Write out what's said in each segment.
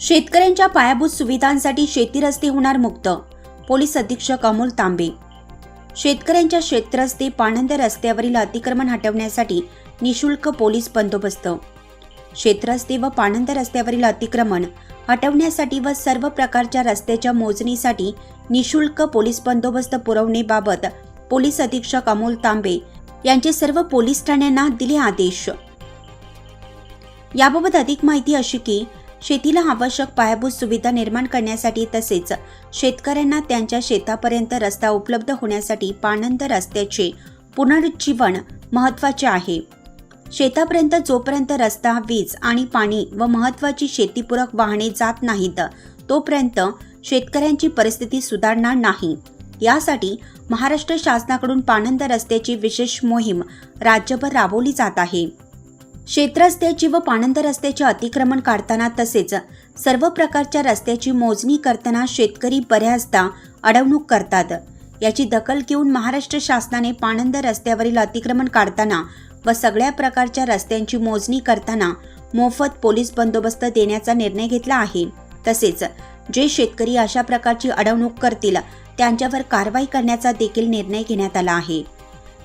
शेतकऱ्यांच्या पायाभूत सुविधांसाठी शेती रस्ते होणार मुक्त. पोलीस अधीक्षक अमोल तांबे. शेतकऱ्यांच्या शेतरस्ते पाणंद रस्त्यावरील अतिक्रमण हटवण्यासाठी निशुल्क पोलीस बंदोबस्त. शेतरस्ते व पाणंद रस्त्यावरील अतिक्रमण हटवण्यासाठी व सर्व प्रकारच्या रस्त्याच्या मोजणीसाठी निशुल्क पोलीस बंदोबस्त पुरवणेबाबत पोलीस अधीक्षक अमोल तांबे यांचे सर्व पोलीस ठाण्यांना दिले आदेश. याबाबत अधिक माहिती अशी की शेतीला आवश्यक पायाभूत सुविधा निर्माण करण्यासाठी तसेच शेतकऱ्यांना त्यांच्या शेतापर्यंत रस्ता उपलब्ध होण्यासाठी पाणंद रस्त्याचे पुनरुज्जीवन महत्त्वाचे आहे. शेतापर्यंत जोपर्यंत रस्ता वीज आणि पाणी व महत्त्वाची शेतीपूरक वाहने जात नाहीत तोपर्यंत शेतकऱ्यांची परिस्थिती सुधारणार नाही. यासाठी महाराष्ट्र शासनाकडून पाणंद रस्त्याची विशेष मोहीम राज्यभर राबवली जात आहे. शेतरस्त्याची व पाणंद रस्त्याचे अतिक्रमण काढताना तसेच सर्व प्रकारच्या रस्त्याची मोजणी करताना शेतकरी बऱ्याचदा अडवणूक करतात. याची दखल घेऊन महाराष्ट्र शासनाने पाणंद रस्त्यावरील अतिक्रमण काढताना व सगळ्या प्रकारच्या रस्त्यांची मोजणी करताना मोफत पोलीस बंदोबस्त देण्याचा निर्णय घेतला आहे. तसेच जे शेतकरी अशा प्रकारची अडवणूक करतील त्यांच्यावर कारवाई करण्याचा देखील निर्णय घेण्यात आला आहे.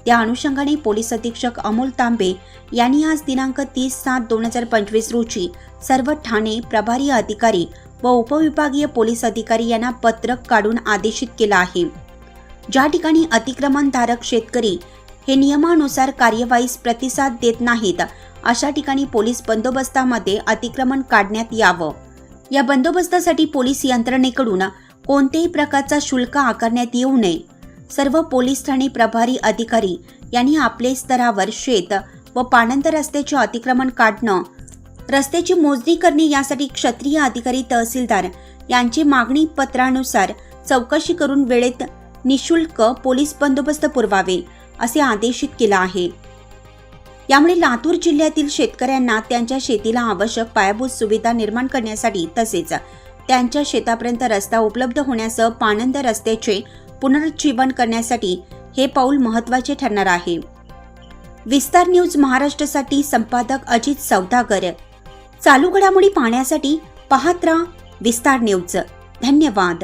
त्या अनुषंगाने पोलीस अधीक्षक अमोल तांबे यांनी आज दिनांक तीस सात दोन हजार पंचवीस रोजी सर्व ठाणे प्रभारी अधिकारी व उपविभागीय पोलीस अधिकारी यांना पत्रक काढून आदेशित केलं आहे. ज्या ठिकाणी अतिक्रमणधारक शेतकरी हे नियमानुसार कार्यवाहीस प्रतिसाद देत नाहीत अशा ठिकाणी पोलीस बंदोबस्तामध्ये अतिक्रमण काढण्यात यावं. या बंदोबस्तासाठी पोलीस यंत्रणेकडून कोणत्याही प्रकारचा शुल्क आकारण्यात येऊ नये. सर्व पोलीस ठाणे प्रभारी अधिकारी यांनी आपले स्तरावर शेत व पाणंद रस्त्याचे अतिक्रमण काढणं रस्त्याची मोजणी करणे यासाठी क्षत्रिय अधिकारी तहसीलदार यांची मागणी पत्रानुसार चौकशी करून वेळेत निशुल्क पोलीस बंदोबस्त पुरवावे असे आदेशित केलं आहे. यामुळे लातूर जिल्ह्यातील शेतकऱ्यांना त्यांच्या शेतीला आवश्यक पायाभूत सुविधा निर्माण करण्यासाठी तसेच त्यांच्या शेतापर्यंत रस्ता उपलब्ध होण्यासह पाणंद रस्त्याचे पुनरुज्जीवन करण्यासाठी हे पाऊल महत्त्वाचे ठरणार आहे. विस्तार न्यूज महाराष्ट्रासाठी संपादक अजित सौदागर. चालू घडामोडी पाहण्यासाठी पाहत राहा विस्तार न्यूज. धन्यवाद.